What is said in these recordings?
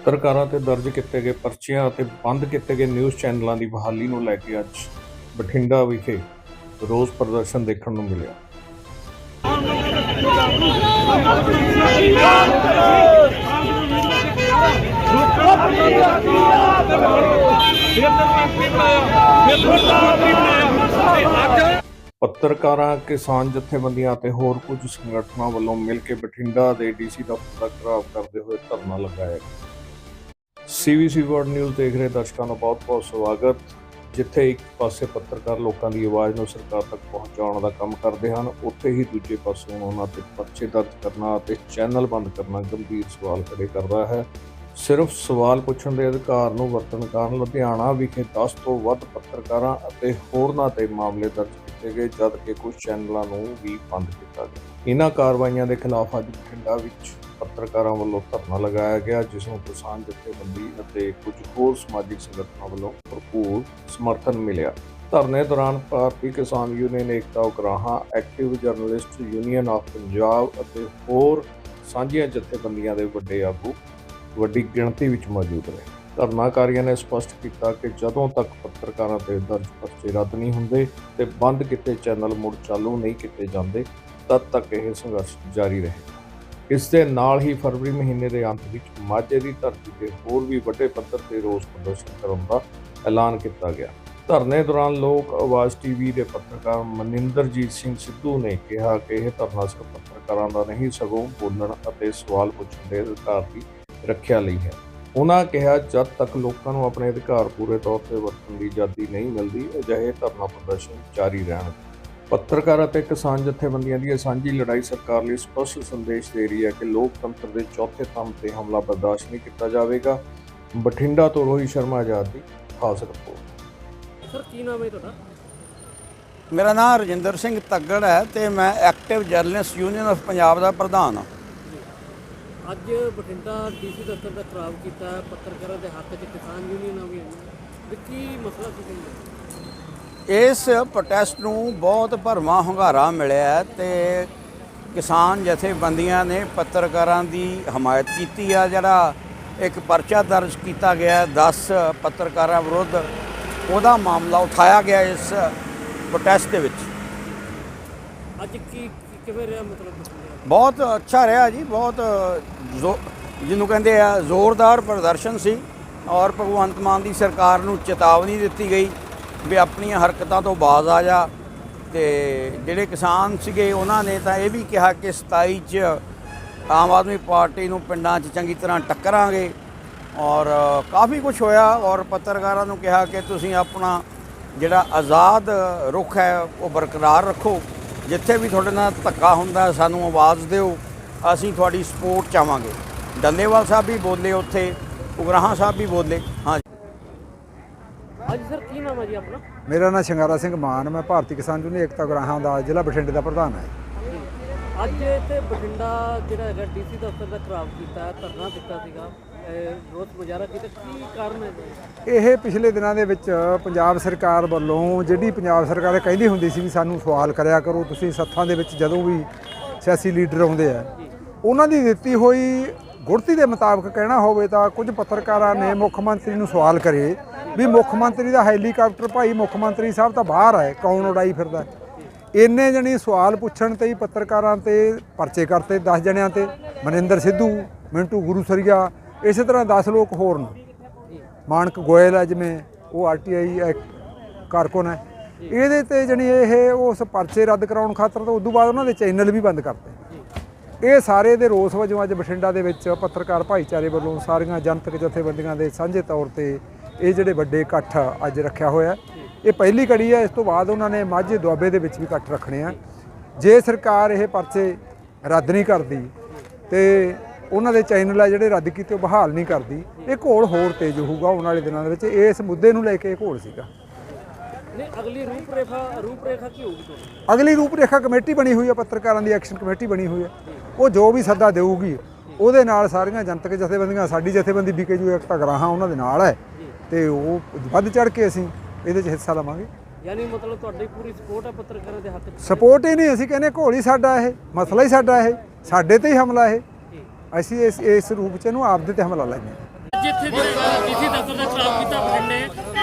ਪੱਤਰਕਾਰਾਂ ਤੇ ਦਰਜ ਕੀਤੇ ਗਏ ਪਰਚੀਆਂ ਅਤੇ ਬੰਦ ਕੀਤੇ ਗਏ ਨਿਊਜ਼ ਚੈਨਲਾਂ ਦੀ ਬਹਾਲੀ ਨੂੰ ਲੈ ਕੇ ਅੱਜ ਬਠਿੰਡਾ ਵਿਖੇ ਰੋਸ ਪ੍ਰਦਰਸ਼ਨ ਦੇਖਣ ਨੂੰ ਮਿਲਿਆ। ਪੱਤਰਕਾਰਾਂ, ਕਿਸਾਨ ਜਥੇਬੰਦੀਆਂ ਅਤੇ ਹੋਰ ਕੁਝ ਸੰਗਠਨਾਂ ਵੱਲੋਂ ਮਿਲ ਕੇ ਬਠਿੰਡਾ ਦੇ ਡੀਸੀ ਦਫ਼ਤਰ ਦਾ ਘਰਾਵ ਕਰਦੇ ਹੋਏ ਧਰਨਾ ਲਗਾਇਆ ਗਿਆ। ਸੀਵੀਸੀ ਵਰਡ ਨਿਊਜ਼ ਦੇਖ ਰਹੇ ਦਰਸ਼ਕਾਂ ਦਾ ਬਹੁਤ-ਬਹੁਤ ਸਵਾਗਤ, ਜਿੱਥੇ ਇੱਕ ਪਾਸੇ ਪੱਤਰਕਾਰ ਲੋਕਾਂ ਦੀ ਆਵਾਜ਼ ਨੂੰ ਸਰਕਾਰ ਤੱਕ ਪਹੁੰਚਾਉਣ ਦਾ ਕੰਮ ਕਰਦੇ ਹਨ, ਉੱਥੇ ਹੀ ਦੂਜੇ ਪਾਸੇ ਉਹਨਾਂ ਤੇ ਪਰਚੇ ਦਰਜ ਕਰਨਾ ਅਤੇ ਚੈਨਲ ਬੰਦ ਕਰਨਾ ਗੰਭੀਰ ਸਵਾਲ ਖੜੇ ਕਰਦਾ ਹੈ। ਸਿਰਫ ਸਵਾਲ ਪੁੱਛਣ ਦੇ ਅਧਿਕਾਰ ਨੂੰ ਵਰਤਣ ਕਾਰਨ ਲੁਧਿਆਣਾ ਵਿਖੇ 10 ਤੋਂ ਵੱਧ ਪੱਤਰਕਾਰਾਂ ਅਤੇ ਹੋਰਨਾਂ ਤੇ ਮਾਮਲੇ ਦਰਜ ਕੀਤੇ ਗਏ, ਜਦ ਕਿ ਕੁਝ ਚੈਨਲਾਂ ਨੂੰ ਵੀ ਬੰਦ ਕੀਤਾ ਗਿਆ। ਇਹਨਾਂ ਕਾਰਵਾਈਆਂ ਦੇ ਖਿਲਾਫ ਅੱਜ ਬਠਿੰਡਾ ਵਿੱਚ ਪੱਤਰਕਾਰਾਂ ਵੱਲੋਂ ਧਰਨਾ ਲਗਾਇਆ ਗਿਆ, ਜਿਸ ਨੂੰ ਕਿਸਾਨ ਜਥੇਬੰਦੀ ਅਤੇ ਕੁਝ ਹੋਰ ਸਮਾਜਿਕ ਸੰਗਠਨਾਂ ਵੱਲੋਂ ਭਰਪੂਰ ਸਮਰਥਨ ਮਿਲਿਆ। ਧਰਨੇ ਦੌਰਾਨ Bharti Kisan union Ekta Ugrahan, active journalist union of Punjab ਅਤੇ ਹੋਰ ਸਾਂਝੀਆਂ ਜਥੇਬੰਦੀਆਂ ਦੇ ਵੱਡੇ ਆਗੂ ਵੱਡੀ ਗਿਣਤੀ ਵਿੱਚ ਮੌਜੂਦ ਰਹੇ। ਧਰਨਾਕਾਰੀਆਂ ਨੇ ਸਪਸ਼ਟ ਕੀਤਾ ਕਿ ਜਦੋਂ ਤੱਕ ਪੱਤਰਕਾਰਾਂ ਤੇ ਦਰਜ ਪਰਚੇ ਰੱਦ ਨਹੀਂ ਹੁੰਦੇ ਤੇ ਬੰਦ ਕੀਤੇ ਚੈਨਲ ਮੁੜ ਚਾਲੂ ਨਹੀਂ ਕੀਤੇ ਜਾਂਦੇ, ਤਦ ਤੱਕ ਇਹ ਸੰਘਰਸ਼ ਜਾਰੀ ਰਹੇਗਾ। ਇਸ ਦੇ ਨਾਲ ਹੀ ਫਰਵਰੀ ਮਹੀਨੇ ਦੇ ਅੰਤ ਵਿੱਚ ਮਾਝੇ ਦੀ ਧਰਤੀ ਤੇ ਹੋਰ ਵੀ ਵੱਡੇ ਪੱਧਰ ਤੇ ਰੋਸ ਪ੍ਰਦਰਸ਼ਨ ਕਰਨ ਦਾ ਐਲਾਨ ਕੀਤਾ ਗਿਆ। ਧਰਨੇ ਦੌਰਾਨ ਲੋਕ ਆਵਾਜ਼ ਟੀਵੀ ਦੇ ਪੱਤਰਕਾਰ ਮਨਿੰਦਰਜੀਤ ਸਿੰਘ ਸਿੱਧੂ ਨੇ ਕਿਹਾ ਕਿ ਇਹ ਧਰਨਾ ਸਿਰਫ ਪੱਤਰਕਾਰਾਂ ਦਾ ਨਹੀਂ, ਸਗੋਂ ਬੋਲਣ ਅਤੇ ਸਵਾਲ ਪੁੱਛਣ ਦੇ ਅਧਿਕਾਰ ਦੀ ਰੱਖਿਆ ਲਈ ਹੈ। ਉਹਨਾਂ ਕਿਹਾ, ਜਦ ਤੱਕ ਲੋਕਾਂ ਨੂੰ ਆਪਣੇ ਅਧਿਕਾਰ ਪੂਰੇ ਤੌਰ ਤੇ ਵਰਤਣ ਦੀ ਆਜ਼ਾਦੀ ਨਹੀਂ ਮਿਲਦੀ, ਅਜਿਹੇ ਧਰਨਾ ਪ੍ਰਦਰਸ਼ਨ ਜਾਰੀ ਰਹਿਣਗੇ ਪੱਤਰਕਾਰ ਅਤੇ ਕਿਸਾਨ ਜਥੇਬੰਦੀਆਂ ਦੀ ਇਹ ਸਾਂਝੀ ਲੜਾਈ ਸਰਕਾਰ ਲਈ ਸਪਸ਼ਟ ਸੰਦੇਸ਼ ਦੇ ਰਹੀ ਹੈ ਕਿ ਲੋਕਤੰਤਰ ਦੇ ਚੌਥੇ ਥੰਮ ਤੇ ਹਮਲਾ ਬਰਦਾਸ਼ਤ ਨਹੀਂ ਕੀਤਾ ਜਾਵੇਗਾ। ਬਠਿੰਡਾ ਤੋਂ ਰੋਹਿਤ ਸ਼ਰਮਾ ਆਜ਼ਾਦ ਦੀ ਖਾਸ ਰਿਪੋਰਟ। ਸਰ ਕੀ ਨਾਮ ਹੈ ਤੁਹਾਡਾ? ਮੇਰਾ ਨਾਮ ਰਜਿੰਦਰ ਸਿੰਘ ਤੱਗੜ ਹੈ ਤੇ ਮੈਂ active journalist union of Punjab ਦਾ ਪ੍ਰਧਾਨ ਹਾਂ। ਅੱਜ ਬਠਿੰਡਾ ਡੀਸੀ ਦਫ਼ਤਰ ਦਾ ਖਰਾਬ ਕੀਤਾ ਹੈ, ਪੱਤਰਕਾਰਾਂ ਦੇ ਹੱਕ 'ਚ ਕਿਸਾਨ ਯੂਨੀਅਨਾਂ ਵੀ ਵੀ ਕੀ ਮਸਲਾ ਕੀ ਕਹਿੰਦੇ ਇਸ ਪ੍ਰੋਟੈਸਟ ਨੂੰ ਬਹੁਤ ਭਰਵਾਂ ਹੁੰਗਾਰਾ ਮਿਲਿਆ ਤੇ ਕਿਸਾਨ ਜਥੇਬੰਦੀਆਂ ਨੇ ਪੱਤਰਕਾਰਾਂ ਦੀ ਹਮਾਇਤ ਕੀਤੀ ਆ ਜਿਹੜਾ ਇੱਕ ਪਰਚਾ ਦਰਜ ਕੀਤਾ ਗਿਆ ਹੈ 10 ਪੱਤਰਕਾਰਾਂ ਵਿਰੁੱਧ ਉਹਦਾ ਮਾਮਲਾ ਉਠਾਇਆ ਗਿਆ ਇਸ ਪ੍ਰੋਟੈਸਟ ਦੇ ਵਿੱਚ ਅੱਜ ਕੀ ਕਿਵੇਂ ਰਿਹਾ ਮਤਲਬ? ਬਹੁਤ ਅੱਛਾ ਰਿਹਾ ਜੀ ਬਹੁਤ ਜਿਹਨੂੰ ਕਹਿੰਦੇ ਆ ਜ਼ੋਰਦਾਰ ਪ੍ਰਦਰਸ਼ਨ ਸੀ ਔਰ ਭਗਵੰਤ ਮਾਨ ਦੀ ਸਰਕਾਰ ਨੂੰ ਚੇਤਾਵਨੀ ਦਿੱਤੀ ਗਈ ਵੀ ਆਪਣੀਆਂ ਹਰਕਤਾਂ ਤੋਂ ਬਾਜ਼ ਆ ਜਾ। ਤੇ ਜਿਹੜੇ ਕਿਸਾਨ ਸੀਗੇ, ਉਹਨਾਂ ਨੇ ਤਾਂ ਇਹ ਵੀ ਕਿਹਾ ਕਿ 27 ਚ ਆਮ ਆਦਮੀ ਪਾਰਟੀ ਨੂੰ ਪਿੰਡਾਂ 'ਚ ਚੰਗੀ ਤਰ੍ਹਾਂ ਟੱਕਰਾਂਗੇ। ਔਰ ਕਾਫੀ ਕੁਝ ਹੋਇਆ ਔਰ ਪੱਤਰਕਾਰਾਂ ਨੂੰ ਕਿਹਾ ਕਿ ਤੁਸੀਂ ਆਪਣਾ ਜਿਹੜਾ ਆਜ਼ਾਦ ਰੁਖ ਹੈ, ਉਹ ਬਰਕਰਾਰ ਰੱਖੋ। ਜਿੱਥੇ ਵੀ ਤੁਹਾਡੇ ਨਾਲ ਧੱਕਾ ਹੁੰਦਾ, ਸਾਨੂੰ ਆਵਾਜ਼ ਦਿਓ। ਅਸੀਂ ਤੁਹਾਡੀ ਸਪੋਰਟ ਚਾਹਾਂਗੇ। ਡੱਲੇਵਾਲ ਸਾਹਿਬ ਵੀ ਬੋਲੇ ਉੱਥੇ, ਉਗਰਾਹਾਂ ਸਾਹਿਬ ਵੀ ਬੋਲੇ। ਹਾਂ ਅੱਜ ਸਰ ਕੀ ਨਾਮ ਹੈ ਜੀ ਆਪਣਾ? ਮੇਰਾ ਨਾਮ ਸ਼ਿੰਗਾਰਾ ਸਿੰਘ ਮਾਨ ਮੈਂ ਭਾਰਤੀ ਕਿਸਾਨ ਯੂਨੀਅਨ ਏਕਤਾ ਗਰਾਹਾਂ ਦਾ ਜ਼ਿਲ੍ਹਾ ਬਠਿੰਡੇ ਦਾ ਪ੍ਰਧਾਨ ਹਾਂ। ਅੱਜ ਇੱਥੇ ਬਠਿੰਡਾ ਜਿਹੜਾ ਹੈਗਾ ਡੀਸੀ ਦਫ਼ਤਰ ਦਾ ਖਰਾਬ ਕੀਤਾ ਹੈ, ਧਰਨਾ ਦਿੱਤਾ ਸੀਗਾ। ਇਹ ਰੋਸ ਮੁਜ਼ਾਹਰਾ ਕੀਤਾ। ਕੀ ਕਾਰਨ ਹੈ ਇਹ ਪਿਛਲੇ ਦਿਨਾਂ ਦੇ ਵਿੱਚ ਪੰਜਾਬ ਸਰਕਾਰ ਵੱਲੋਂ ਜਿਹੜੀ ਪੰਜਾਬ ਸਰਕਾਰ ਕਹਿੰਦੀ ਹੁੰਦੀ ਸੀ ਵੀ ਸਾਨੂੰ ਸਵਾਲ ਕਰਿਆ ਕਰੋ ਤੁਸੀਂ ਸੱਥਾਂ ਦੇ ਵਿੱਚ ਜਦੋਂ ਵੀ ਸਿਆਸੀ ਲੀਡਰ ਆਉਂਦੇ ਆ ਉਹਨਾਂ ਦੀ ਦਿੱਤੀ ਹੋਈ ਗੁੜਤੀ ਦੇ ਮੁਤਾਬਕ ਕਹਿਣਾ ਹੋਵੇ ਤਾਂ ਕੁਝ ਪੱਤਰਕਾਰਾਂ ਨੇ ਮੁੱਖ ਮੰਤਰੀ ਨੂੰ ਸਵਾਲ ਕਰੇ ਵੀ ਮੁੱਖ ਮੰਤਰੀ ਦਾ ਹੈਲੀਕਾਪਟਰ ਭਾਈ ਮੁੱਖ ਮੰਤਰੀ ਸਾਹਿਬ ਤਾਂ ਬਾਹਰ ਹੈ ਕੌਣ ਉਡਾਈ ਫਿਰਦਾ? ਇੰਨੇ ਜਣੀ ਸਵਾਲ ਪੁੱਛਣ ਤੇ ਹੀ ਪੱਤਰਕਾਰਾਂ ਤੇ ਪਰਚੇ ਕਰਤੇ 10 ਜਣਿਆਂ ਤੇ। ਮਨਿੰਦਰ ਸਿੱਧੂ, ਮਿੰਟੂ ਗੁਰੂਸਰੀਆ, ਇਸੇ ਤਰ੍ਹਾਂ 10 ਲੋਕ ਹੋਰ ਨੇ। ਮਾਨਕ ਗੋਇਲ ਹੈ ਜਿਵੇਂ, ਉਹ ਆਰਟੀਆਈ ਕਾਰਕੁਨ ਹੈ ਇਹਦੇ ਤੇ ਜਣੀ ਇਹ ਉਸ ਪਰਚੇ ਰੱਦ ਕਰਾਉਣ ਖਾਤਰ ਤੋਂ ਉਦੋਂ ਬਾਅਦ ਉਹਨਾਂ ਦੇ ਚੈਨਲ ਵੀ ਬੰਦ ਕਰਤੇ। ਇਹ ਸਾਰੇ ਦੇ ਰੋਸ ਵਜੋਂ ਅੱਜ ਬਠਿੰਡਾ ਦੇ ਵਿੱਚ ਪੱਤਰਕਾਰ ਭਾਈਚਾਰੇ ਵੱਲੋਂ ਸਾਰੀਆਂ ਜਨਤਕ ਜਥੇਬੰਦੀਆਂ ਦੇ ਸਾਂਝੇ ਤੌਰ ਤੇ ਇਹ ਜਿਹੜੇ ਵੱਡੇ ਇਕੱਠ ਅੱਜ ਰੱਖਿਆ ਹੋਇਆ ਇਹ ਪਹਿਲੀ ਕੜੀ ਹੈ ਇਸ ਤੋਂ ਬਾਅਦ ਉਹਨਾਂ ਨੇ ਮਾਝੇ ਦੁਆਬੇ ਦੇ ਵਿੱਚ ਵੀ ਇਕੱਠ ਰੱਖਣੇ ਆ। ਜੇ ਸਰਕਾਰ ਇਹ ਪਰਚੇ ਰੱਦ ਨਹੀਂ ਕਰਦੀ ਤੇ ਉਹਨਾਂ ਦੇ ਚੈਨਲ ਆ ਜਿਹੜੇ ਰੱਦ ਕੀਤੇ ਉਹ ਬਹਾਲ ਨਹੀਂ ਕਰਦੀ। ਇਹ ਘੋਲ ਹੋਰ ਤੇਜ਼ ਹੋਊਗਾ ਆਉਣ ਵਾਲੇ ਦਿਨਾਂ ਦੇ ਵਿੱਚ ਇਸ ਮੁੱਦੇ ਨੂੰ ਲੈ ਕੇ ਇਹ ਘੋਲ ਸੀਗਾ। ਅਗਲੀ ਰੂਪਰੇਖਾ ਰੂਪਰੇਖਾ ਕੀ ਹੋਊਗੀ ਅਗਲੀ ਰੂਪਰੇਖਾ ਕਮੇਟੀ ਬਣੀ ਹੋਈ ਹੈ ਪੱਤਰਕਾਰਾਂ ਦੀ ਐਕਸ਼ਨ ਕਮੇਟੀ ਬਣੀ ਹੋਈ ਹੈ ਉਹ ਜੋ ਵੀ ਸੱਦਾ ਦੇਊਗੀ ਉਹਦੇ ਨਾਲ ਸਾਰੀਆਂ ਜਨਤਕ ਜਥੇਬੰਦੀਆਂ ਸਾਡੀ ਜਥੇਬੰਦੀ ਬੀਕੇਯੂ ਏਕਤਾ ਗਰਾਹਾਂ ਉਹਨਾਂ ਦੇ ਨਾਲ ਹੈ। ਤੇ ਉਹ ਵੱਧ ਚੜ ਕੇ ਅਸੀਂ ਇਹਦੇ 'ਚ ਹਿੱਸਾ ਲਵਾਂਗੇ। ਯਾਨੀ ਮਤਲਬ ਤੁਹਾਡੀ ਪੂਰੀ ਸਪੋਰਟ ਹੈ ਪੱਤਰਕਾਰਾਂ ਦੇ 'ਚ? ਸਪੋਰਟ ਹੀ ਨਹੀਂ ਅਸੀਂ ਕਹਿੰਦੇ ਘੋਲ ਹੀ ਸਾਡਾ ਇਹ ਮਸਲਾ ਹੀ ਸਾਡਾ ਇਹ ਸਾਡੇ ਤੇ ਹੀ ਹਮਲਾ ਇਹ। ਅਸੀਂ ਇਸ ਇਸ ਰੂਪ 'ਚ ਇਹਨੂੰ ਆਪਦੇ ਤੇ ਹਮਲਾ ਲੈਂਦੇ ਹਾਂ। ਅੱਜ ਇੱਥੇ ਜਿਹੜਾ ਡੀਸੀ ਦਫ਼ਤਰ ਦਾ ਖਰਾਬ ਕੀਤਾ ਬਠਿੰਡੇ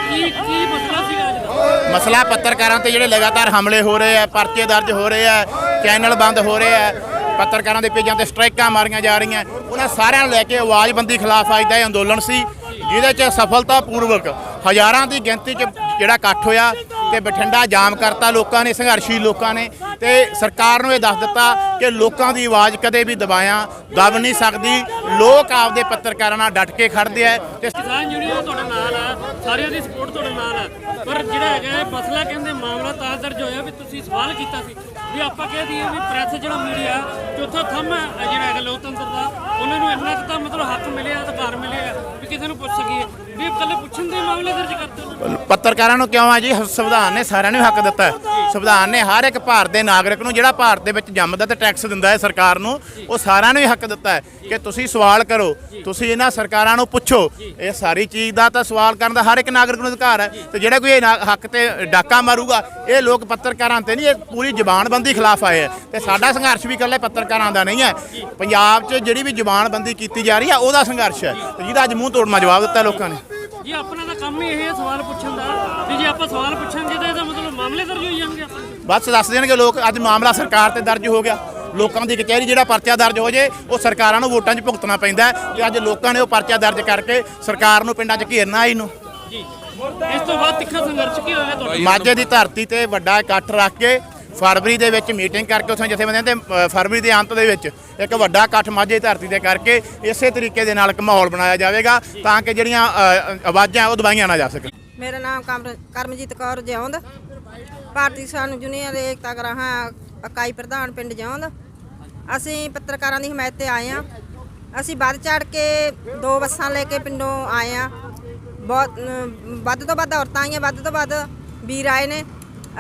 ਕੀ ਕੀ ਮਸਲਾ ਸੀਗਾ ਅੱਜ ਦਾ? ਮਸਲਾ ਪੱਤਰਕਾਰਾਂ ਤੇ ਜਿਹੜੇ ਲਗਾਤਾਰ ਹਮਲੇ ਹੋ ਰਹੇ ਆ ਪਰਚੇ ਦਰਜ ਹੋ ਰਹੇ ਆ ਚੈਨਲ ਬੰਦ ਹੋ ਰਹੇ ਆ ਪੱਤਰਕਾਰਾਂ ਦੇ ਪੇਜਾਂ ਤੇ ਸਟ੍ਰਾਈਕਾਂ ਮਾਰੀਆਂ ਜਾ ਰਹੀਆਂ ਉਹਨਾਂ ਸਾਰਿਆਂ ਨੂੰ ਲੈ ਕੇ ਆਵਾਜ਼ਬੰਦੀ ਖਿਲਾਫ ਅੱਜ ਦਾ ਇਹ ਅੰਦੋਲਨ ਸੀ। ਜਿਹਦੇ 'ਚ ਸਫਲਤਾਪੂਰਵਕ ਹਜ਼ਾਰਾਂ ਦੀ ਗਿਣਤੀ 'ਚ ਜਿਹੜਾ ਇਕੱਠ ਹੋਇਆ ਤੇ ਬਠਿੰਡਾ ਜਾਮ ਕਰਤਾ, ਲੋਕਾਂ ਨੇ ਸੰਘਰਸ਼ੀ ਲੋਕਾਂ ਨੇ ਤੇ ਸਰਕਾਰ ਨੂੰ ਇਹ ਦੱਸ ਦਿੱਤਾ ਕਿ ਲੋਕਾਂ ਦੀ ਆਵਾਜ਼ ਕਦੇ ਵੀ ਦਬਾਇਆ ਦਬ ਨਹੀਂ ਸਕਦੀ। ਲੋਕ ਆਪਦੇ ਪੱਤਰਕਾਰਾਂ ਨਾਲ ਡਟ ਕੇ ਖੜਦੇ ਆ ਤੇ ਕਿਸਾਨ ਯੂਨੀਅਨ ਤੁਹਾਡੇ ਨਾਲ ਆ ਸਾਰਿਆਂ ਦੀ ਸਪੋਰਟ ਤੁਹਾਡੇ ਨਾਲ ਆ। ਪਰ ਜਿਹੜਾ ਹੈਗਾ ਇਹ ਮਸਲਾ ਕਹਿੰਦੇ ਮਾਮਲਾ ਤਾਂ ਦਰਜ ਹੋਇਆ ਵੀ ਤੁਸੀਂ ਸਵਾਲ ਕੀਤਾ ਸੀ ਵੀ ਆਪਾਂ ਕਹਿ ਦਈਏ ਵੀ ਪ੍ਰੈਸ ਜਿਹੜਾ ਮੀਡੀਆ ਚੌਥਾ ਥੰਮ ਹੈ ਜਿਹੜਾ ਹੈਗਾ ਲੋਕਤੰਤਰ ਦਾ ਉਹਨਾਂ ਨੂੰ ਇੰਨਾ ਤਾਂ ਮਤਲਬ ਹੱਕ ਮਿਲਿਆ ਅਧਿਕਾਰ ਮਿਲਿਆ ਵੀ ਕਿਸੇ ਨੂੰ ਪੁੱਛ ਸਕੀਏ। ਵੀ ਇਕੱਲੇ ਪੁੱਛਣ ਦੇ ਮਾਮਲੇ ਦਰਜ ਕਰਤੇ ਪੱਤਰਕਾਰਾਂ ਨੂੰ ਕਿਉਂ ਆ ਜੀ? ਸੰਵਿਧਾਨ ਨੇ ਸਾਰਿਆਂ ਨੂੰ ਹੱਕ ਦਿੱਤਾ। ਸੰਵਿਧਾਨ ਨੇ ਹਰ ਇੱਕ ਭਾਰਤ ਦੇ ਨਾਗਰਿਕ ਨੂੰ ਜਿਹੜਾ ਭਾਰਤ ਦੇ ਵਿੱਚ ਜੰਮਦਾ ਤੇ ਟੈਕਸ ਦਿੰਦਾ ਹੈ ਸਰਕਾਰ ਨੂੰ ਉਹ ਸਾਰਿਆਂ ਨੂੰ ਹੀ ਹੱਕ ਦਿੱਤਾ ਹੈ ਕਿ ਤੁਸੀਂ ਸਵਾਲ ਕਰੋ ਤੁਸੀਂ ਇਹਨਾਂ ਸਰਕਾਰਾਂ ਨੂੰ ਪੁੱਛੋ। ਇਹ ਸਾਰੀ ਚੀਜ਼ ਦਾ ਤਾਂ ਸਵਾਲ ਕਰਨ ਦਾ ਹਰ ਇੱਕ ਨਾਗਰਿਕ ਨੂੰ ਅਧਿਕਾਰ ਹੈ ਤੇ ਜਿਹੜਾ ਕੋਈ ਇਹ ਨਾ- ਹੱਕ ਤੇ ਡਾਕਾ ਮਾਰੂਗਾ ਇਹ ਲੋਕ ਪੱਤਰਕਾਰਾਂ ਤੇ ਨਹੀਂ ਇਹ ਪੂਰੀ ਜ਼ਬਾਨਬੰਦੀ ਖਿਲਾਫ ਆਏ ਹੈ। ਤੇ ਸਾਡਾ ਸੰਘਰਸ਼ ਵੀ ਇਕੱਲੇ ਪੱਤਰਕਾਰਾਂ ਦਾ ਨਹੀਂ ਹੈ। ਪੰਜਾਬ 'ਚ ਜਿਹੜੀ ਵੀ ਜ਼ਬਾਨਬੰਦੀ ਕੀਤੀ ਜਾ ਰਹੀ ਹੈ ਉਹਦਾ ਸੰਘਰਸ਼ ਹੈ। ਤੇ ਜਿਹਦਾ ਅੱਜ ਮੂੰਹ ਤੋੜਨਾ ਜਵਾਬ ਦਿੱਤਾ ਲੋਕਾਂ ਨੇ। ਜੀ ਆਪਣਾ ਤਾਂ ਕੰਮ ਹੀ ਇਹ ਹੈ ਸਵਾਲ ਪੁੱਛਣ ਦਾ। ਵੀ ਜੇ ਆਪਾਂ ਸਵਾਲ ਪੁੱਛਾਂਗੇ ਤਾਂ ਇਹਦਾ ਮਤਲਬ ਮਾਮਲੇ ਦਰਜ ਹੋਈ ਜਾਣਗੇ ਆਪਾਂ। ਬਸ ਦੱਸ ਦੇਣਗੇ ਲੋਕ ਅੱਜ ਮਾਮਲਾ ਸਰਕਾਰ ਤੇ ਦਰਜ ਹੋ ਗਿਆ। ਲੋਕਾਂ ਦੀ ਕਚਹਿਰੀ ਜਿਹੜਾ ਪਰਚਾ ਦਰਜ ਹੋ ਜੇ ਉਹ ਸਰਕਾਰਾਂ ਨੂੰ ਵੋਟਾਂ 'ਚ ਭੁਗਤਣਾ ਪੈਂਦਾ ਹੈ ਤੇ ਅੱਜ ਲੋਕਾਂ ਨੇ ਉਹ ਪਰਚਾ ਦਰਜ ਕਰਕੇ ਸਰਕਾਰ ਨੂੰ ਪਿੰਡਾਂ 'ਚ ਘੇਰਨਾ ਆਈ ਨੂੰ ਜੀ। ਇਸ ਤੋਂ ਬਾਅਦ ਤਿੱਖਾ ਸੰਘਰਸ਼ ਕੀ ਹੋਇਆ ਤੁਹਾਡਾ ਮਾਝੇ ਦੀ ਧਰਤੀ ਤੇ ਵੱਡਾ ਇਕੱਠ ਰੱਖ ਕੇ ਫਰਵਰੀ ਦੇ ਵਿੱਚ ਮੀਟਿੰਗ ਕਰਕੇ ਉੱਥੇ ਜਥੇਬੰਦੀਆਂ ਤੇ ਫਰਵਰੀ ਦੇ ਅੰਤ ਦੇ ਵਿੱਚ ਇੱਕ ਵੱਡਾ ਇਕੱਠ ਮਾਝੇ ਦੀ ਧਰਤੀ ਤੇ ਕਰਕੇ ਇਸੇ ਤਰੀਕੇ ਦੇ ਨਾਲ ਇੱਕ ਮਾਹੌਲ ਬਣਾਇਆ ਜਾਵੇਗਾ ਤਾਂ ਕਿ ਜਿਹੜੀਆਂ ਆਵਾਜ਼ਾਂ ਉਹ ਦਬਾਈਆਂ ਨਾ ਜਾ ਸਕਣ। ਮੇਰਾ ਨਾਮ ਕਰਮਜੀਤ ਕੌਰ ਜਿਉਂਦ ਭਾਰਤੀ ਕਿਸਾਨ ਯੂਨੀਅਨ ਦੇ ਏਕਤਾ ਗਰਾਹਾਂ ਇਕਾਈ ਪ੍ਰਧਾਨ ਪਿੰਡ ਜਿਉਂਦ ਅਸੀਂ ਪੱਤਰਕਾਰਾਂ ਦੀ ਹਮਾਇਤ ਤੇ ਆਏ ਆ ਅਸੀਂ ਵੱਧ ਚੜ ਕੇ ਦੋ ਬੱਸਾਂ ਲੈ ਕੇ ਪਿੰਡੋਂ ਆਏ ਆ ਬਹੁਤ ਵੱਧ ਤੋਂ ਵੱਧ ਔਰਤਾਂ ਆਈਆਂ, ਵੱਧ ਤੋਂ ਵੱਧ ਵੀਰ ਆਏ ਨੇ।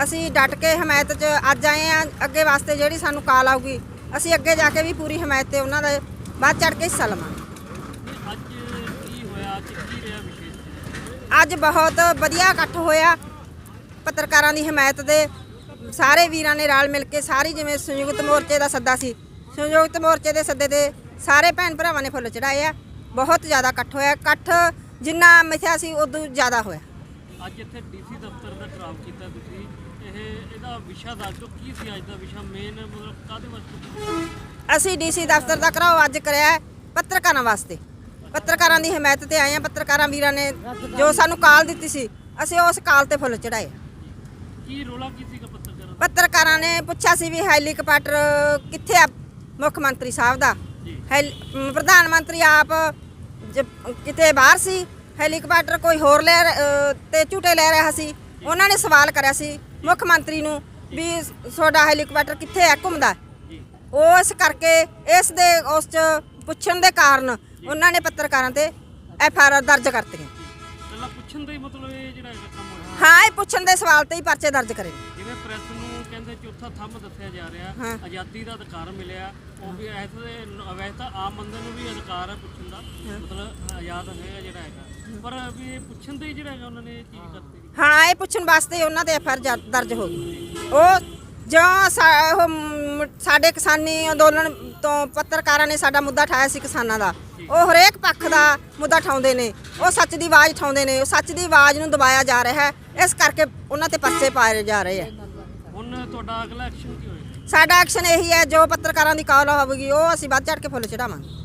ਅਸੀਂ ਡਟ ਕੇ ਹਮਾਇਤ 'ਚ ਅੱਜ ਆਏ ਆ ਅੱਗੇ ਵਾਸਤੇ ਜਿਹੜੀ ਸਾਨੂੰ ਕਾਲ ਆਊਗੀ, ਅਸੀਂ ਅੱਗੇ ਜਾ ਕੇ ਵੀ ਪੂਰੀ ਹਮਾਇਤ ਤੇ ਉਹਨਾਂ ਦਾ ਵੱਧ ਚੜ ਕੇ ਹਿੱਸਾ ਲਵਾਂਗੇ। ਅੱਜ ਅੱਜ ਬਹੁਤ ਵਧੀਆ ਇਕੱਠ ਹੋਇਆ ਪੱਤਰਕਾਰਾਂ ਦੀ ਹਮਾਇਤ ਦੇ। ਸਾਰੇ ਵੀਰਾਂ ਨੇ ਰਲ ਮਿਲ ਕੇ ਸਾਰੀ ਜਿਵੇਂ ਸੰਯੁਕਤ ਮੋਰਚੇ ਦਾ ਸੱਦਾ ਸੀ ਸੰਯੁਕਤ ਮੋਰਚੇ ਦੇ ਸੱਦੇ ਤੇ ਸਾਰੇ ਭੈਣ ਭਰਾਵਾਂ ਨੇ ਫੁੱਲ ਚੜਾਏ ਆ। ਬਹੁਤ ਜ਼ਿਆਦਾ ਇਕੱਠ ਹੋਇਆ। ਇਕੱਠ ਜਿੰਨਾ ਮਿਥਿਆ ਸੀ ਉਦੋਂ ਜ਼ਿਆਦਾ ਹੋਇਆ। ਅੱਜ ਇੱਥੇ ਡੀਸੀ ਦਫ਼ਤਰ ਦਾ ਖਰਾਬ ਕੀਤਾ ਤੁਸੀਂ। ਇਹ ਇਹਦਾ ਵਿਸ਼ਾ ਦੱਸ ਕੀ ਸੀ ਅੱਜ ਦਾ ਵਿਸ਼ਾ? ਮੇਨ ਮਤਲਬ ਕਾਹਦੇ ਵਾਸਤੇ? ਅਸੀਂ ਡੀਸੀ ਦਫ਼ਤਰ ਦਾ ਘਰਾਓ ਅੱਜ ਕਰਿਆ ਪੱਤਰਕਾਰਾਂ ਵਾਸਤੇ। ਪੱਤਰਕਾਰਾਂ ਦੀ ਹਮਾਇਤ ਤੇ ਆਏ ਆ ਪੱਤਰਕਾਰਾਂ ਵੀਰਾਂ ਨੇ ਜੋ ਸਾਨੂੰ ਕਾਲ ਦਿੱਤੀ ਸੀ ਅਸੀਂ ਉਸ ਕਾਲ ਤੇ ਫੁੱਲ ਚੜਾਏ ਕੀ ਰੋਲਾ ਕੀ ਸੀਗਾ ਪੱਤਰਕਾਰਾਂ ਦਾ? ਪੱਤਰਕਾਰਾਂ ਨੇ ਪੁੱਛਿਆ ਸੀ ਵੀ ਹੈਲੀਕਾਪਟਰ ਕਿੱਥੇ ਆ? ਮੁੱਖ ਮੰਤਰੀ ਸਾਹਿਬ ਦਾ। ਹੈਲ- ਅਮ ਪ੍ਰਧਾਨ ਮੰਤਰੀ ਆਪ ਜ- ਕਿਤੇ ਬਾਹਰ ਸੀ ਹੈਲੀਕਾਪਟਰ ਕੋਈ ਹੋਰ ਲੈ ਰ- ਤੇ ਝੂਟੇ ਲੈ ਰਿਹਾ ਸੀ। ਉਹਨਾਂ ਨੇ ਸਵਾਲ ਕਰਿਆ ਸੀ ਮੁੱਖ ਮੰਤਰੀ ਨੂੰ ਵੀ ਤੁਹਾਡਾ ਹੈਲੀਕਾਪਟਰ ਕਿੱਥੇ ਹੈ ਘੁੰਮਦਾ ਉਸ ਕਰਕੇ ਇਸ ਦੇ ਉਸ ਚ ਪੁੱਛਣ ਦੇ ਕਾਰਨ ਉਹਨਾਂ ਨੇ ਪੱਤਰਕਾਰਾਂ ਤੇ ਐਫ ਆਰ ਦਰਜ ਕਰਤੀਆਂ ਪਹਿਲਾਂ ਪੁੱਛਣ ਦਾ ਹੀ ਮਤਲਬ ਇਹ ਜਿਹੜਾ ਕੰਮ ਹੋਇਆ। ਹਾਂ ਇਹ ਪੁੱਛਣ ਦੇ ਸਵਾਲ ਤੇ ਹੀ ਪਰਚੇ ਦਰਜ ਕਰੇ। ਜਿਵੇਂ ਪ੍ਰੈਸ ਚੌਥਾ ਥੰਮ ਦੱਸਿਆ ਜਾ ਰਿਹਾ ਹਾਂ। ਆਜ਼ਾਦੀ ਦਾ ਅਧਿਕਾਰ ਮਿਲਿਆ ਉਹ ਵੀ ਐਸੇ ਵੈਸੇ ਤਾਂ ਆਮ ਬੰਦੇ ਨੂੰ ਵੀ ਅਧਿਕਾਰ ਹੈ ਪੁੱਛਣ ਦਾ ਮਤਲਬ ਆਜ਼ਾਦ ਹੈ ਜਿਹੜਾ ਹੈਗਾ। ਪਰ ਵੀ ਇਹ ਪੁੱਛਣ ਦੇ ਜਿਹੜਾ ਹੈਗਾ ਉਹਨਾਂ ਨੇ ਇਹ ਚੀਜ਼ ਕਰਤੀ ਹਾਂ ਇਹ ਪੁੱਛਣ ਵਾਸਤੇ ਉਹਨਾਂ ਦੇ ਐਫ ਆਰ ਦਰਜ ਹੋ ਗਈ। ਉਹ ਸਾ- ਉਹ ਮ- ਸਾਡੇ ਕਿਸਾਨੀ ਅੰਦੋਲਨ ਤੋਂ ਪੱਤਰਕਾਰਾਂ ਨੇ ਸਾਡਾ ਮੁੱਦਾ ਠਾਇਆ ਸੀ ਕਿਸਾਨਾਂ ਦਾ। ਉਹ ਹਰੇਕ ਪੱਖ ਦਾ ਮੁੱਦਾ ਠਾਉਂਦੇ ਨੇ ਉਹ ਸੱਚ ਦੀ ਆਵਾਜ਼ ਠਾਉਂਦੇ ਨੇ ਉਹ ਸੱਚ ਦੀ ਆਵਾਜ਼ ਨੂੰ ਦਬਾਇਆ ਜਾ ਰਿਹਾ ਹੈ ਇਸ ਕਰਕੇ ਉਹਨਾਂ ਤੇ ਪਰਚੇ ਪਾਏ ਜਾ ਰਹੇ ਆ। ਤੁਹਾਡਾ ਅਗਲਾ ਐਕਸ਼ਨ ਕੀ ਹੋਏਗਾ? ਸਾਡਾ ਐਕਸ਼ਨ ਇਹੀ ਹੈ, ਜੋ ਪੱਤਰਕਾਰਾਂ ਦੀ ਕਾਲ ਹੋਵੇਗੀ, ਉਹ ਅਸੀਂ ਵੱਧ ਚੜ ਕੇ ਫੁੱਲ ਚੜਾਵਾਂਗੇ